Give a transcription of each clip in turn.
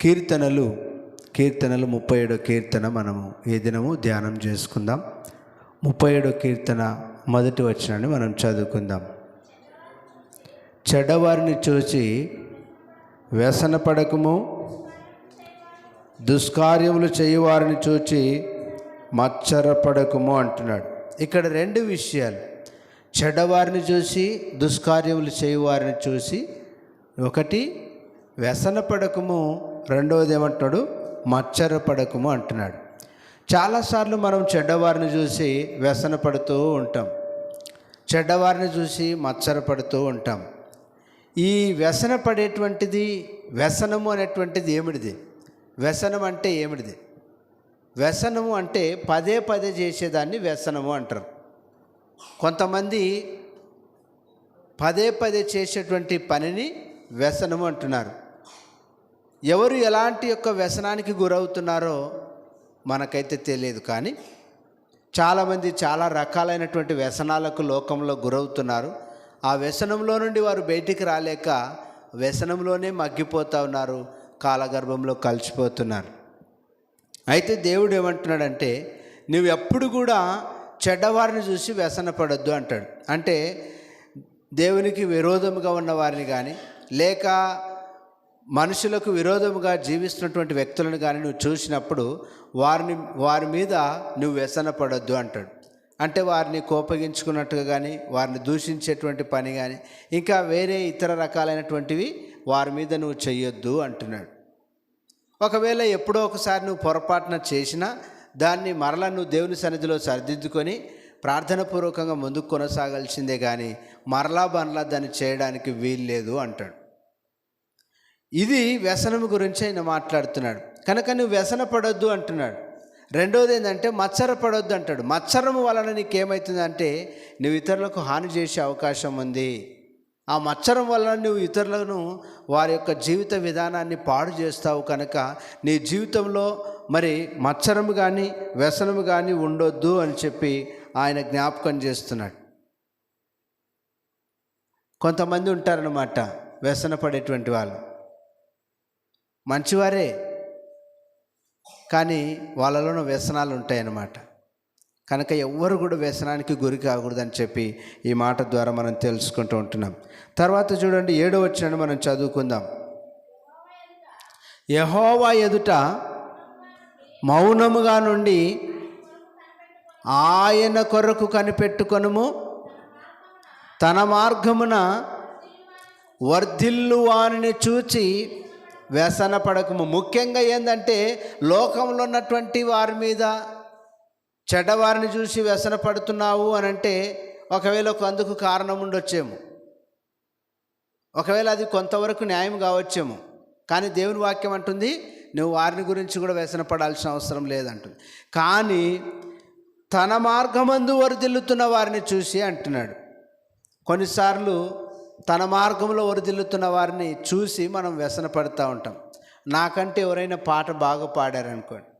కీర్తనలు కీర్తనలు ముప్పై ఏడో కీర్తన మనము ఏ దినము ధ్యానం చేసుకుందాం. ముప్పై ఏడో కీర్తన మొదటి వచనాన్ని మనం చదువుకుందాం. చెడ్డవారిని చూసి వ్యసన పడకము దుష్కార్యములు చేయువారిని చూచి మచ్చరపడకము అంటున్నాడు. ఇక్కడ రెండు విషయాలు. చెడ్డవారిని చూసి దుష్కార్యములు చేయువారిని చూసి ఒకటి వ్యసన పడకము రెండవది ఏమంటున్నాడు మచ్చరపడకము అంటున్నాడు. చాలాసార్లు మనం చెడ్డవారిని చూసి వ్యసన పడుతూ ఉంటాం. చెడ్డవారిని చూసి మచ్చరపడుతూ ఉంటాం. ఈ వ్యసన పడేటువంటిది వ్యసనము అనేటువంటిది ఏమిటిది? వ్యసనం అంటే ఏమిటిది? వ్యసనము అంటే పదే పదే చేసేదాన్ని వ్యసనము అంటారు. కొంతమంది పదే పదే చేసేటువంటి పనిని వ్యసనము అంటున్నారు. ఎవరు ఎలాంటి యొక్క వ్యసనానికి గురవుతున్నారో మనకైతే తెలియదు కానీ చాలామంది చాలా రకాలైనటువంటి వ్యసనాలకు లోకంలో గురవుతున్నారు. ఆ వ్యసనంలో నుండి వారు బయటికి రాలేక వ్యసనంలోనే మగ్గిపోతూ ఉన్నారు కాలగర్భంలో కలిసిపోతున్నారు. అయితే దేవుడు ఏమంటున్నాడంటే నువ్వు ఎప్పుడు కూడా చెడ్డవారిని చూసి వ్యసనపడొద్దు అంటాడు. అంటే దేవునికి విరోధముగా ఉన్న వారిని కానీ లేక మనుషులకు విరోధముగా జీవిస్తున్నటువంటి వ్యక్తులను కానీ నువ్వు చూసినప్పుడు వారిని వారి మీద నువ్వు వ్యసనపడొద్దు అంటాడు. అంటే వారిని కోపగించుకున్నట్టుగా కానీ వారిని దూషించేటువంటి పని కానీ ఇంకా వేరే ఇతర రకాలైనటువంటివి వారి మీద నువ్వు చెయ్యొద్దు అంటున్నాడు. ఒకవేళ ఎప్పుడో ఒకసారి నువ్వు పొరపాటున చేసినా దాన్ని మరలా నువ్వు దేవుని సన్నిధిలో సరిదిద్దుకొని ప్రార్థనపూర్వకంగా ముందుకు కొనసాగాల్సిందే కానీ మరలా బనలా దాన్ని చేయడానికి వీలు లేదు అంటాడు. ఇది వ్యసనం గురించి ఆయన మాట్లాడుతున్నాడు. కనుక నువ్వు వ్యసన పడొద్దు అంటున్నాడు. రెండోది ఏంటంటే మచ్చర పడొద్దు అంటాడు. మత్సరము వలన నీకేమవుతుందంటే నువ్వు ఇతరులకు హాని చేసే అవకాశం ఉంది. ఆ మచ్చరం వలన నువ్వు ఇతరులను వారి యొక్క జీవిత విధానాన్ని పాడు చేస్తావు కనుక నీ జీవితంలో మరి మచ్చరము కానీ వ్యసనము కానీ ఉండొద్దు అని చెప్పి ఆయన జ్ఞాపకం చేస్తున్నాడు. కొంతమంది ఉంటారనమాట వ్యసన పడేటువంటి వాళ్ళు. మంచివారే. కానీ వాళ్ళలోనూ వ్యసనాలు ఉంటాయన్నమాట కనుక ఎవ్వరు కూడా వ్యసనానికి గురి కాకూడదని చెప్పి ఈ మాట ద్వారా మనం తెలుసుకుంటూ ఉంటున్నాం. తర్వాత చూడండి ఏడో వచ్చిన మనం చదువుకుందాం. యహోవా ఎదుట మౌనముగా నుండి ఆయన కొరకు కనిపెట్టుకొనుము. తన మార్గమున వర్ధిల్లు వానిని చూచి వ్యసన పడకము. ముఖ్యంగా ఏంటంటే లోకంలో ఉన్నటువంటి వారి మీద చెడ్డవారిని చూసి వ్యసన పడుతున్నావు అని అంటే ఒకవేళ ఒక అందుకు కారణం ఉండొచ్చేమో. ఒకవేళ అది కొంతవరకు న్యాయం కావచ్చేమో. కానీ దేవుని వాక్యం అంటుంది నువ్వు వారిని గురించి కూడా వ్యసన పడాల్సిన అవసరం లేదంటుంది. కానీ తన మార్గమందు వరిదిల్లుతున్న వారిని చూసి అంటున్నాడు. కొన్నిసార్లు తన మార్గంలో వరిదిల్లుతున్న వారిని చూసి మనం వ్యసన పడుతూ ఉంటాం. నాకంటే ఎవరైనా పాట బాగా పాడారనుకోండి.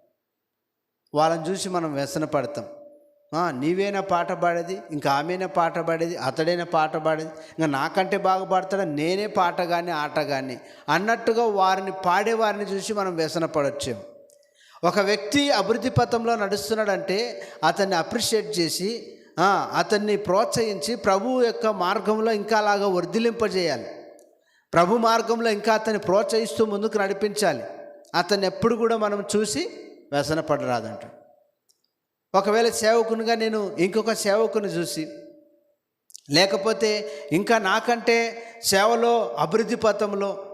వాళ్ళని చూసి మనం వ్యసన పడతాం నీవేనా పాట పాడేది? ఇంకా ఆమెనా పాట పాడేది? అతడైనా పాట పాడేది? ఇంకా నాకంటే బాగా పాడతాడా? నేనే పాట కానీ ఆట కానీ అన్నట్టుగా వారిని పాడే వారిని చూసి మనం వ్యసన పడొచ్చాము ఒక వ్యక్తి అభివృద్ధి పథంలో నడుస్తున్నాడంటే అతన్ని అప్రిషియేట్ చేసి అతన్ని ప్రోత్సహించి ప్రభు యొక్క మార్గంలో ఇంకా అలాగా వర్ధిలింపజేయాలి. ప్రభు మార్గంలో ఇంకా అతన్ని ప్రోత్సహిస్తూ ముందుకు నడిపించాలి. అతన్ని ఎప్పుడు కూడా మనం చూసి వ్యసన పడరాదంట ఒకవేళ సేవకునిగా నేను ఇంకొక సేవకుని చూసి లేకపోతే ఇంకా నాకంటే సేవలో అభివృద్ధి పథంలో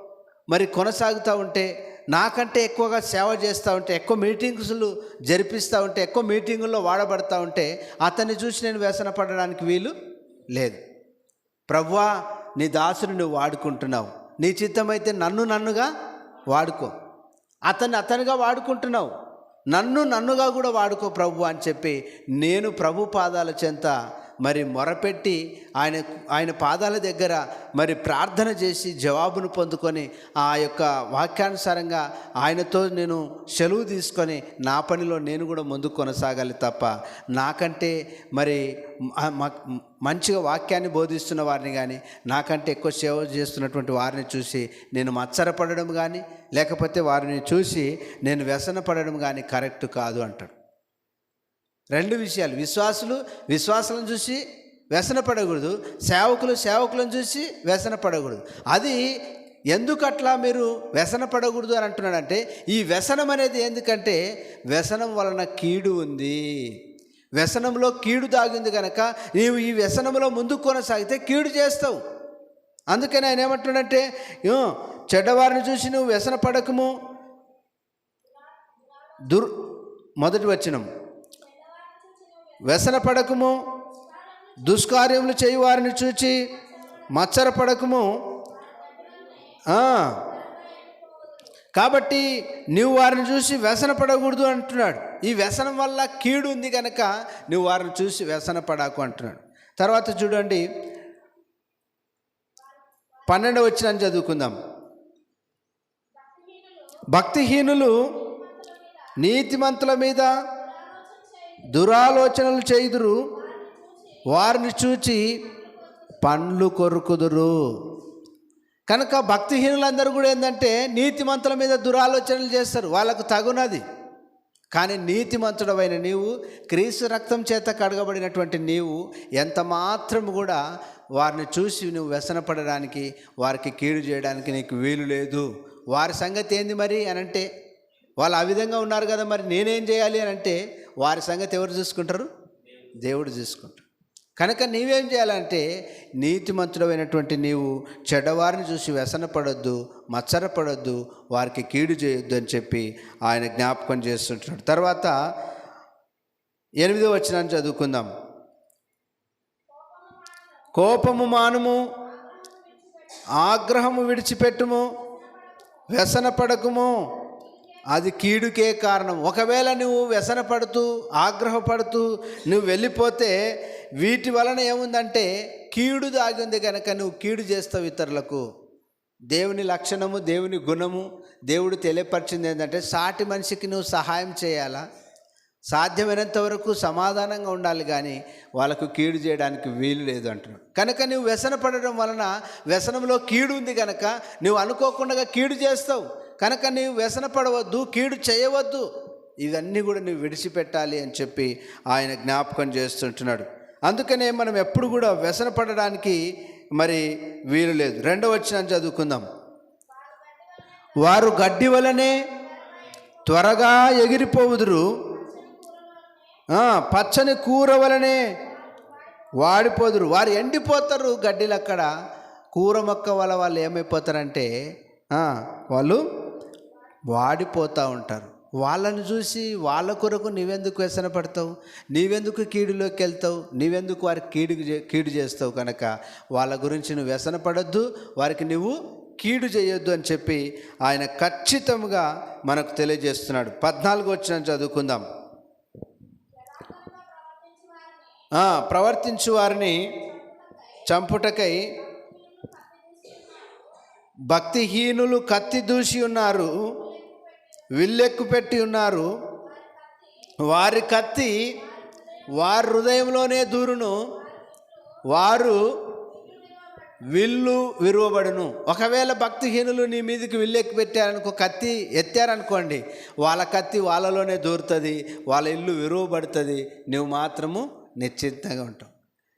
మరి కొనసాగుతూ ఉంటే నాకంటే ఎక్కువగా సేవ చేస్తూ ఉంటే ఎక్కువ మీటింగ్స్లు జరిపిస్తూ ఉంటే ఎక్కువ మీటింగుల్లో వాడబడతా ఉంటే అతన్ని చూసి నేను వ్యసన పడడానికి వీలు లేదు. ప్రవ్వా నీ దాసుని నువ్వు వాడుకుంటున్నావు. నీ చిత్తమైతే నన్ను నన్నుగా వాడుకో. అతన్ని అతనిగా వాడుకుంటున్నావు. నన్ను నన్నుగా కూడా వాడుకో ప్రభు అని చెప్పి నేను ప్రభు పాదాల చెంత మరి మొరపెట్టి ఆయన ఆయన పాదాల దగ్గర మరి ప్రార్థన చేసి జవాబును పొందుకొని ఆ యొక్క వాక్యానుసారంగా ఆయనతో నేను సెలవు తీసుకొని నా పనిలో నేను కూడా ముందుకు కొనసాగాలి తప్ప నాకంటే మరి మ- మంచిగా వాక్యాన్ని బోధిస్తున్న వారిని కానీ నాకంటే ఎక్కువ సేవ చేస్తున్నటువంటి వారిని చూసి నేను మచ్చరపడడం కానీ లేకపోతే వారిని చూసి నేను వ్యసన పడడం కానీ కరెక్ట్ కాదు అంటాడు. రెండు విషయాలు. విశ్వాసులు విశ్వాసాలను చూసి వ్యసన పడకూడదు. సేవకులు సేవకులను చూసి వ్యసన పడకూడదు. అది ఎందుకు అట్లా మీరు వ్యసన పడకూడదు అని అంటున్నాడంటే ఈ వ్యసనం అనేది ఎందుకంటే వ్యసనం వలన కీడు ఉంది. వ్యసనంలో కీడు దాగింది కనుక నీవు ఈ వ్యసనంలో ముందుకు కొనసాగితే కీడు చేస్తావు. అందుకని ఆయన ఏమంటున్నాడంటే చెడ్డవారిని చూసి నువ్వు వ్యసన పడకము. దుర్ మొదటి వచనం. వ్యసన పడకము దుష్కార్యములు చేయువారిని చూచి మచ్చర పడకము కాబట్టి నువ్వు వారిని చూసి వ్యసన పడకూడదు అంటున్నాడు. ఈ వ్యసనం వల్ల కీడు ఉంది కనుక నువ్వు వారిని చూసి వ్యసన పడకు అంటున్నాడు. తర్వాత చూడండి పన్నెండవ వచ్చిన చదువుకుందాం. భక్తిహీనులు నీతిమంతుల మీద దురాలోచనలు చేయుదురు. వారిని చూచి పండ్లు కొరుకుదురు. కనుక భక్తిహీనులందరూ కూడా ఏంటంటే నీతిమంతుల మీద దురాలోచనలు చేస్తారు. వాళ్ళకు తగునది. కానీ నీతిమంతుడవైన నీవు క్రీస్తు రక్తం చేత కడగబడినటువంటి నీవు ఎంత మాత్రం కూడా వారిని చూసి నువ్వు వ్యసనపడడానికి వారికి కీడు చేయడానికి నీకు వీలు లేదు. వారి సంగతి ఏంది మరి అని అంటే వాళ్ళు ఆ విధంగా ఉన్నారు కదా మరి నేనేం చేయాలి అని అంటే వారి సంగతి ఎవరు చూసుకుంటారు? దేవుడు చూసుకుంటారు కనుక నీవేం చేయాలంటే నీతిమంతుడమైనటువంటి నీవు చెడ్డవారిని చూసి వ్యసనపడొద్దు మచ్చరపడొద్దు వారికి కీడు చేయొద్దు అని చెప్పి ఆయన జ్ఞాపకం చేస్తుంటున్నాడు. తర్వాత ఎనిమిదో వచ్చిన చదువుకుందాం. కోపము మానుము ఆగ్రహము విడిచిపెట్టుము వ్యసన పడకుము అది కీడుకే కారణం. ఒకవేళ నువ్వు వ్యసన పడుతూ ఆగ్రహపడుతూ నువ్వు వెళ్ళిపోతే వీటి వలన ఏముందంటే కీడు దాగింది కనుక నువ్వు కీడు చేస్తావు ఇతరులకు. దేవుని లక్షణము దేవుని గుణము దేవుడు తెలియపరిచింది ఏంటంటే సాటి మనిషికి నువ్వు సహాయం చేయాలా? సాధ్యమైనంత వరకు సమాధానంగా ఉండాలి కానీ వాళ్ళకు కీడు చేయడానికి వీలు లేదు అంటున్నాడు. కనుక నువ్వు వ్యసన పడడం వలన వ్యసనంలో కీడు ఉంది కనుక నువ్వు అనుకోకుండా కీడు చేస్తావు. కనుక నీవు వ్యసన పడవద్దు కీడు చేయవద్దు. ఇవన్నీ కూడా నువ్వు విడిచిపెట్టాలి అని చెప్పి ఆయన జ్ఞాపకం చేస్తుంటున్నాడు. అందుకనే మనం ఎప్పుడు కూడా వ్యసన పడడానికి మరి వీలు లేదు. రెండవ వచ్చిన చదువుకుందాం. వారు గడ్డి వలనే త్వరగా ఎగిరిపోవుదురు. పచ్చని కూర వలనే వాడిపోదురు. వారు ఎండిపోతారు గడ్డిలు అక్కడ కూర మొక్క వల్ల వాళ్ళు ఏమైపోతారంటే వాళ్ళు వాడిపోతూ ఉంటారు. వాళ్ళని చూసి వాళ్ళ కొరకు నీవెందుకు వ్యసన పడతావు? నీవెందుకు కీడులోకి వెళ్తావు? నీవెందుకు వారికి కీడు కీడు చేస్తావు కనుక వాళ్ళ గురించి నువ్వు వ్యసన పడొద్దు వారికి నువ్వు కీడు చేయొద్దు అని చెప్పి ఆయన ఖచ్చితంగా మనకు తెలియజేస్తున్నాడు. పద్నాలుగు వచ్చిన చదువుకుందాం. ప్రవర్తించు వారిని చంపుటకై భక్తిహీనులు కత్తి దూసి ఉన్నారు. విల్లెక్కు పెట్టి ఉన్నారు. వారి కత్తి వారి హృదయంలోనే దూరును. వారు విల్లు విరువబడును. ఒకవేళ భక్తిహీనులు నీ మీదకి విల్లెక్కి పెట్టారనుకో కత్తి ఎత్తారనుకోండి వాళ్ళ కత్తి వాళ్ళలోనే దూరుతుంది వాళ్ళ ఇల్లు విరువబడుతుంది నువ్వు మాత్రము నిశ్చింతగా ఉంటావు.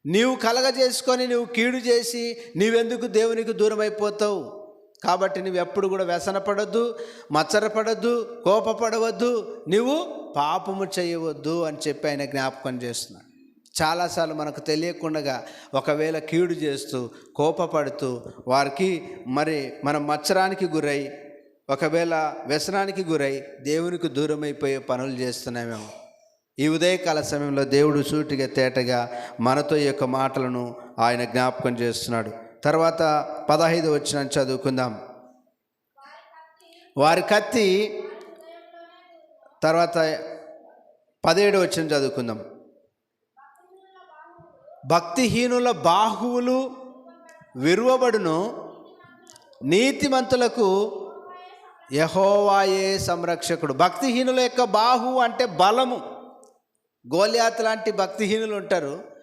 నీవు కలగజేసుకొని నువ్వు కీడు చేసి నీవెందుకు దేవునికి దూరం అయిపోతావు కాబట్టి నువ్వు ఎప్పుడు కూడా వ్యసనపడద్దు మచ్చరపడద్దు కోపపడవద్దు నువ్వు పాపము చేయవద్దు అని చెప్పి ఆయన జ్ఞాపకం చేస్తున్నాడు. చాలాసార్లు మనకు తెలియకుండా ఒకవేళ కీడు చేస్తూ కోపపడుతూ వారికి మరి మనం మచ్చరానికి గురై ఒకవేళ వ్యసనానికి గురై దేవునికి దూరమైపోయే పనులు చేస్తున్నామేమో. ఈ ఉదయకాల సమయంలో దేవుడు సూటిగా తేటగా మనతో ఈ యొక్క మాటలను ఆయన జ్ఞాపకం చేస్తున్నాడు. తర్వాత పదహైదు వచ్చిన చదువుకుందాం. వారి కత్తి తర్వాత పదిహేడు వచ్చిన చదువుకుందాం. భక్తిహీనుల బాహువులు విరువబడును నీతిమంతులకు యహోవాయే సంరక్షకుడు. భక్తిహీనుల యొక్క బాహువు అంటే బలము. గోల్యాత్ లాంటి భక్తిహీనులు ఉంటారు.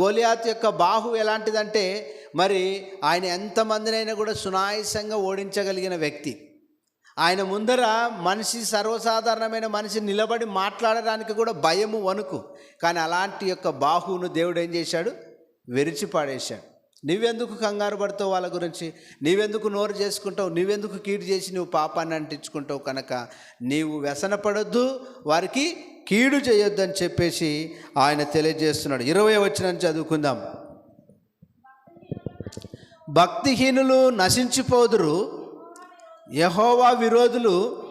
గోలియాత్ యొక్క బాహు ఎలాంటిదంటే మరి ఆయన ఎంతమందినైనా కూడా సునాయసంగా ఓడించగలిగిన వ్యక్తి. ఆయన ముందర మనిషి సర్వసాధారణమైన మనిషి నిలబడి మాట్లాడడానికి కూడా భయము వణుకు. కానీ అలాంటి యొక్క బాహువును దేవుడు ఏం చేశాడు? విరిచి పాడేశాడు నువ్వెందుకు కంగారు పడతావు వాళ్ళ గురించి? నీవెందుకు నోరు చేసుకుంటావు? నువ్వెందుకు కీడు చేసి నువ్వు పాపాన్ని అంటించుకుంటావు కనుక? నీవు వ్యసనపడొద్దు వారికి కీడు చేయొద్దని చెప్పేసి ఆయన తెలియజేస్తున్నాడు. ఇరవై వచ్చిన చదువుకుందాం. భక్తిహీనులు నశించిపోదురు. యహోవా విరోధులు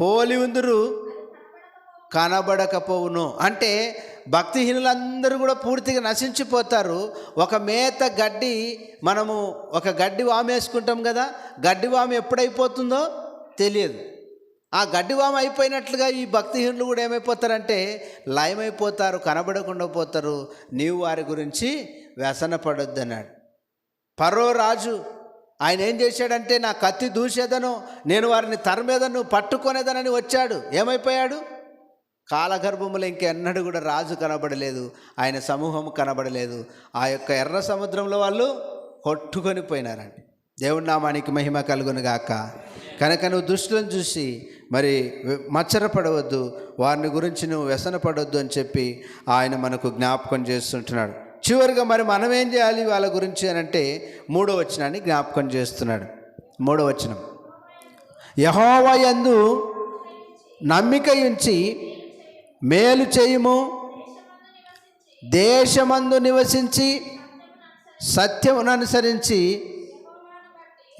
పోలి ఉందురు కనబడకపోవును. అంటే భక్తిహీనులందరూ కూడా పూర్తిగా నశించిపోతారు. ఒక మేత గడ్డి మనము ఒక గడ్డి వామేసుకుంటాం కదా గడ్డి వాము ఎప్పుడైపోతుందో తెలియదు. ఆ గడ్డివామ అయిపోయినట్లుగా ఈ భక్తిహీనులు కూడా ఏమైపోతారంటే లయమైపోతారు కనబడకుండా పోతారు. నీవు వారి గురించి వ్యసన పడొద్దన్నాడు పరో రాజు ఆయన ఏం చేశాడంటే నా కత్తి దూసేదను నేను వారిని తరమేదను పట్టుకొనేదనని వచ్చాడు. ఏమైపోయాడు? కాలగర్భములు ఇంకెన్నడూ కూడా రాజు కనబడలేదు ఆయన సమూహం కనబడలేదు. ఆ యొక్క ఎర్ర సముద్రంలో వాళ్ళు కొట్టుకొని పోయినారండి. దేవుడి నామానికి మహిమ కలుగునుగాక. కనుక నువ్వు దుష్టులను చూసి మరి మచ్చరపడవద్దు వారిని గురించి నువ్వు వ్యసన పడవద్దు అని చెప్పి ఆయన మనకు జ్ఞాపకం చేస్తుంటున్నాడు. చివరిగా మరి మనం ఏం చేయాలి వాళ్ళ గురించి అని అంటే మూడో వచనాన్ని జ్ఞాపకం చేస్తున్నాడు. మూడో వచనం. యహోవయందు నమ్మిక ఉంచి మేలు చేయుము దేశమందు నివసించి సత్యమును అనుసరించి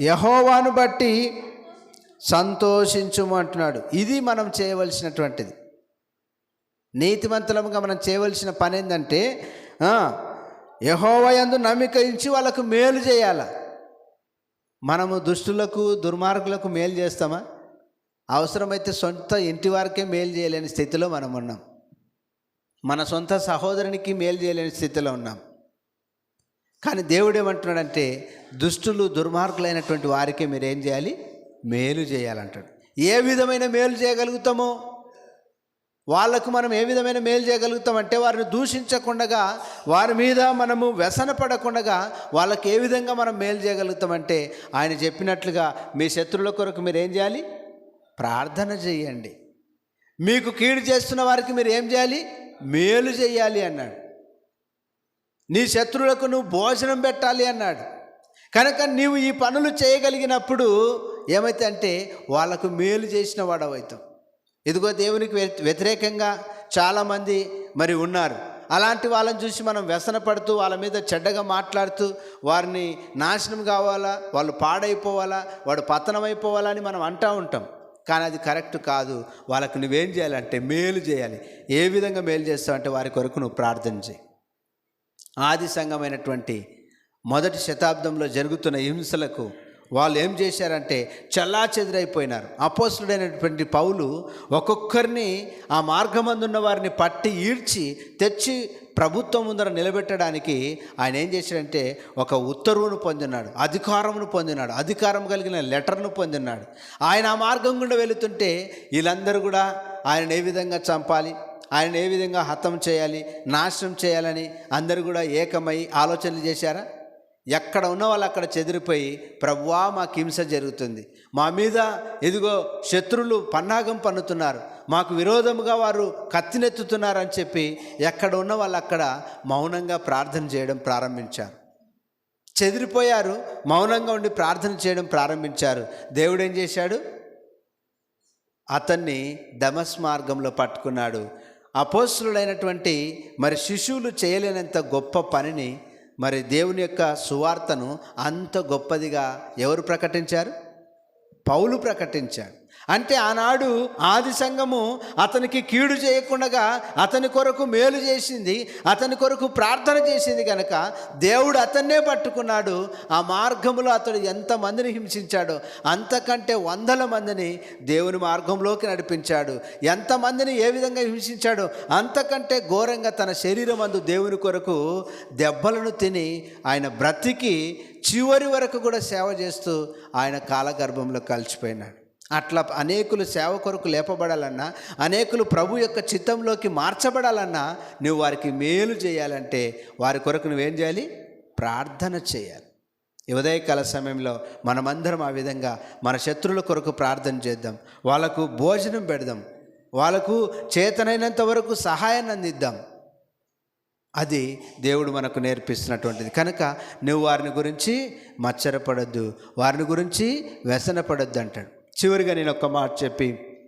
యహోవాను బట్టి సంతోషించుము అంటున్నాడు ఇది మనం చేయవలసినటువంటిది. నీతిమంతులముగా మనం చేయవలసిన పని ఏంటంటే యహోవయందు నమ్మిక ఇచ్చి వాళ్ళకు మేలు చేయాల. మనము దుష్టులకు దుర్మార్గులకు మేలు చేస్తామా? అవసరమైతే సొంత ఇంటి వారికే మేలు చేయలేని స్థితిలో మనం ఉన్నాం. మన సొంత సహోదరునికి మేలు చేయలేని స్థితిలో ఉన్నాం. కానీ దేవుడు ఏమంటున్నాడంటే దుష్టులు దుర్మార్గులైనటువంటి వారికే మీరు ఏం చేయాలి? మేలు చేయాలంటాడు. ఏ విధమైన మేలు చేయగలుగుతామో? వాళ్ళకు మనం ఏ విధమైన మేలు చేయగలుగుతామంటే వారిని దూషించకుండా వారి మీద మనము వ్యసన పడకుండా వాళ్ళకి ఏ విధంగా మనం మేలు చేయగలుగుతామంటే ఆయన చెప్పినట్లుగా మీ శత్రువుల కొరకు మీరు ఏం చేయాలి? ప్రార్థన చేయండి. మీకు కీడు చేస్తున్న వారికి మీరు ఏం చేయాలి? మేలు చేయాలి అన్నాడు. నీ శత్రువులకు నువ్వు భోజనం పెట్టాలి అన్నాడు. కనుక నీవు ఈ పనులు చేయగలిగినప్పుడు ఏమైతే అంటే వాళ్ళకు మేలు చేసిన వాడవైతాం ఇదిగో దేవునికి వ్యతిరేకంగా చాలామంది మరి ఉన్నారు. అలాంటి వాళ్ళని చూసి మనం వ్యసన పడుతూ వాళ్ళ మీద చెడ్డగా మాట్లాడుతూ వారిని నాశనం కావాలా వాళ్ళు పాడైపోవాలా వాడు పతనమైపోవాలా అని మనం అంటూ ఉంటాం. కానీ అది కరెక్ట్ కాదు. వాళ్ళకు నువ్వేం చేయాలంటే మేలు చేయాలి. ఏ విధంగా మేలు చేస్తావంటే వారి కొరకు నువ్వు ప్రార్థన చేయి. ఆది సంఘమైనటువంటి మొదటి శతాబ్దంలో జరుగుతున్న హింసలకు వాళ్ళు ఏం చేశారంటే చల్లా చెదిరైపోయినారు అపోసుడైనటువంటి పౌలు ఒక్కొక్కరిని ఆ మార్గమందున్న వారిని పట్టి ఈడ్చి తెచ్చి ప్రభుత్వం ముందర నిలబెట్టడానికి ఆయన ఏం చేశాడంటే ఒక ఉత్తర్వును పొందినాడు అధికారమును పొందినాడు అధికారం కలిగిన లెటర్ను పొందినాడు. ఆయన ఆ మార్గం గుండా వెళుతుంటే వీళ్ళందరూ కూడా ఆయన ఏ విధంగా చంపాలి ఆయన ఏ విధంగా హతం చేయాలి నాశనం చేయాలని అందరూ కూడా ఏకమై ఆలోచనలు చేశారా? ఎక్కడ ఉన్న వాళ్ళు అక్కడ చెదిరిపోయి ప్రవ్వా మాకు హింస జరుగుతుంది. మా మీద ఎదిగో శత్రులు పన్నాగం పన్నుతున్నారు. మాకు విరోధముగా వారు కత్తినెత్తుతున్నారని చెప్పి ఎక్కడ ఉన్న వాళ్ళు అక్కడ మౌనంగా ప్రార్థన చేయడం ప్రారంభించారు. చెదిరిపోయారు మౌనంగా ఉండి ప్రార్థన చేయడం ప్రారంభించారు. దేవుడు ఏం చేశాడు? అతన్ని దమస్ మార్గంలో పట్టుకున్నాడు. అపోస్తులైనటువంటి మరి శిశువులు చేయలేనంత గొప్ప పనిని మరి దేవుని యొక్క సువార్తను అంత గొప్పదిగా ఎవరు ప్రకటించారు? పౌలు ప్రకటించాడు. అంటే ఆనాడు ఆది సంఘము అతనికి కీడు చేయకుండా అతని కొరకు మేలు చేసింది అతని కొరకు ప్రార్థన చేసింది కనుక దేవుడు అతన్నే పట్టుకున్నాడు. ఆ మార్గంలో అతడు ఎంతమందిని హింసించాడో అంతకంటే వందల మందిని దేవుని మార్గంలోకి నడిపించాడు. ఎంతమందిని ఏ విధంగా హింసించాడో అంతకంటే ఘోరంగా తన శరీరం అందు దేవుని కొరకు దెబ్బలను తిని ఆయన బ్రతికి చివరి వరకు కూడా సేవ చేస్తూ ఆయన కాలగర్భంలో కలిసిపోయినాడు. అట్లా అనేకులు సేవ కొరకు లేపబడాలన్నా అనేకులు ప్రభు యొక్క చిత్తంలోకి మార్చబడాలన్నా నువ్వు వారికి మేలు చేయాలంటే వారి కొరకు నువ్వేం చేయాలి? ప్రార్థన చేయాలి. ఉదయకాల సమయంలో మనమందరం ఆ విధంగా మన శత్రువుల కొరకు ప్రార్థన చేద్దాం. వాళ్ళకు భోజనం పెడదాం. వాళ్ళకు చేతనైనంత వరకు సహాయాన్ని అందిద్దాం. అది దేవుడు మనకు నేర్పిస్తున్నటువంటిది. కనుక నువ్వు వారిని గురించి మచ్చరపడద్దు. వారిని గురించి వ్యసనపడద్దు అంటాడు. చివరిగా నేను ఒక్క మాట చెప్పి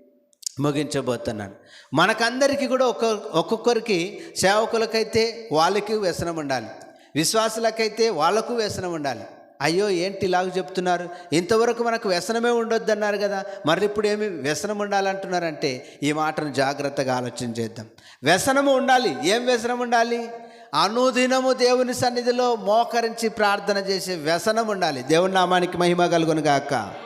ముగించబోతున్నాను. మనకందరికీ కూడా ఒక్క ఒక్కొక్కరికి సేవకులకైతే వాళ్ళకి వ్యసనం ఉండాలి. విశ్వాసులకైతే వాళ్ళకు వ్యసనం ఉండాలి. అయ్యో ఏంటి ఇలాగ చెప్తున్నారు? ఇంతవరకు మనకు వ్యసనమే ఉండొద్దు అన్నారు కదా. మరి ఇప్పుడు ఏమి వ్యసనం ఉండాలంటున్నారంటే ఈ మాటను జాగ్రత్తగా ఆలోచన చేద్దాం. వ్యసనము ఉండాలి. ఏం వ్యసనం ఉండాలి? అనుదినము దేవుని సన్నిధిలో మోకరించి ప్రార్థన చేసే వ్యసనం ఉండాలి. దేవుని నామానికి మహిమ కలుగును గాక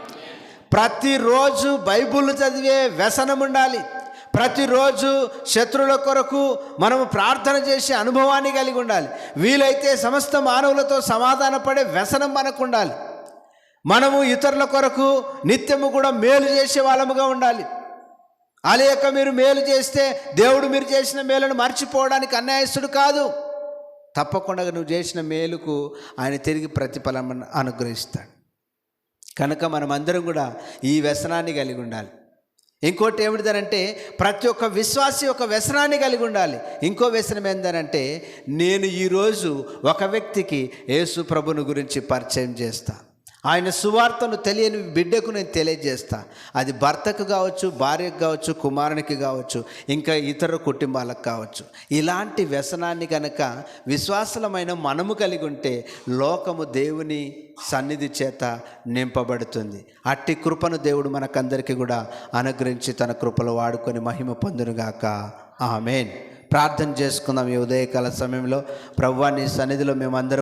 ప్రతిరోజు బైబుల్ చదివే వ్యసనం ఉండాలి. ప్రతిరోజు శత్రువుల కొరకు మనము ప్రార్థన చేసే అనుభవాన్ని కలిగి ఉండాలి. వీలైతే సమస్త మానవులతో సమాధాన పడే వ్యసనం మనకు ఉండాలి మనము ఇతరుల కొరకు నిత్యము కూడా మేలు చేసే వాళ్ళముగా ఉండాలి. అలేక మీరు మేలు చేస్తే దేవుడు మీరు చేసిన మేలును మర్చిపోవడానికి అన్యాయస్తుడు కాదు. తప్పకుండా నువ్వు చేసిన మేలుకు ఆయన తిరిగి ప్రతిఫలం అనుగ్రహిస్తాడు. కనుక మనమందరం కూడా ఈ వ్యసనాన్ని కలిగి ఉండాలి. ఇంకోటి ఏమిటిదనంటే ప్రతి ఒక్క విశ్వాసి ఒక వ్యసనాన్ని కలిగి ఉండాలి. ఇంకో వ్యసనం ఏంటనంటే నేను ఈరోజు ఒక వ్యక్తికి యేసు ప్రభుని గురించి పరిచయం చేస్తాను ఆయన సువార్తను తెలియని బిడ్డకు నేను తెలియజేస్తా. అది భర్తకు కావచ్చు భార్యకు కావచ్చు కుమారునికి కావచ్చు ఇంకా ఇతర కుటుంబాలకు కావచ్చు. ఇలాంటి వ్యసనాన్ని కనుక విశ్వాసలమైన మనము కలిగి ఉంటే లోకము దేవుని సన్నిధి చేత నింపబడుతుంది. అట్టి కృపను దేవుడు మనకందరికీ కూడా అనుగ్రహించి తన కృపలో వాడుకొని మహిమ పొందునుగాక. ఆమెన్. ప్రార్థన చేసుకుందాం ఈ ఉదయకాల సమయంలో. ప్రభువా నీ సన్నిధిలో మేమందరం